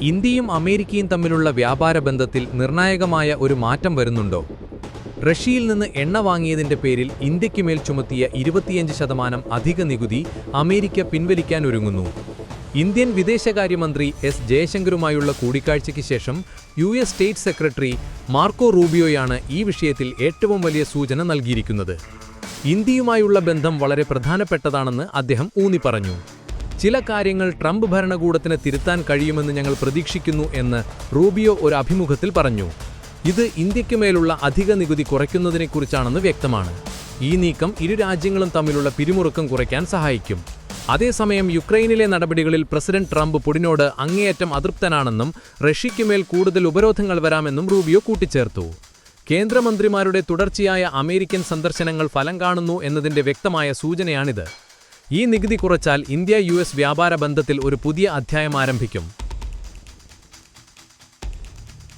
ഇന്ത്യയും അമേരിക്കയും തമ്മിലുള്ള വ്യാപാര ബന്ധത്തിൽ നിർണായകമായ ഒരു മാറ്റം വരുന്നുണ്ടോ? റഷ്യയിൽ നിന്ന് എണ്ണ വാങ്ങിയതിന്റെ പേരിൽ ഇന്ത്യയ്ക്ക് മേൽ ചുമത്തിയ ഇരുപത്തിയഞ്ച് ശതമാനം അധിക നികുതി അമേരിക്ക പിൻവലിക്കാൻ ഒരുങ്ങുന്നു. ഇന്ത്യൻ വിദേശകാര്യമന്ത്രി എസ് ജയശങ്കറുമായുള്ള കൂടിക്കാഴ്ചയ്ക്ക് ശേഷം U S state secretary Marco റൂബിയോയാണ് ഈ വിഷയത്തിൽ ഏറ്റവും വലിയ സൂചന നൽകിയിരിക്കുന്നത്. ഇന്ത്യയുമായുള്ള ബന്ധം വളരെ പ്രധാനപ്പെട്ടതാണെന്ന് അദ്ദേഹം ഊന്നിപ്പറഞ്ഞു. ചില കാര്യങ്ങൾ ട്രംപ് ഭരണകൂടത്തിന് തിരുത്താൻ കഴിയുമെന്ന് ഞങ്ങൾ പ്രതീക്ഷിക്കുന്നു എന്ന് റൂബിയോ ഒരു അഭിമുഖത്തിൽ പറഞ്ഞു. ഇത് ഇന്ത്യയ്ക്ക് മേലുള്ള അധിക നികുതി കുറയ്ക്കുന്നതിനെക്കുറിച്ചാണെന്ന് വ്യക്തമാണ്. ഈ നീക്കം ഇരു രാജ്യങ്ങളും തമ്മിലുള്ള പിരിമുറുക്കം കുറയ്ക്കാൻ സഹായിക്കും. അതേസമയം യുക്രൈനിലെ നടപടികളിൽ പ്രസിഡന്റ് ട്രംപ് പുടിനോട് അങ്ങേയറ്റം അതൃപ്തനാണെന്നും റഷ്യയ്ക്കുമേൽ കൂടുതൽ ഉപരോധങ്ങൾ വരാമെന്നും റൂബിയോ കൂട്ടിച്ചേർത്തു. കേന്ദ്രമന്ത്രിമാരുടെ തുടർച്ചയായ അമേരിക്കൻ സന്ദർശനങ്ങൾ ഫലം കാണുന്നു എന്നതിന്റെ വ്യക്തമായ സൂചനയാണിത്. ഈ നികുതി കുറച്ചാൽ ഇന്ത്യ യു വ്യാപാര ബന്ധത്തിൽ ഒരു പുതിയ അധ്യായം ആരംഭിക്കും.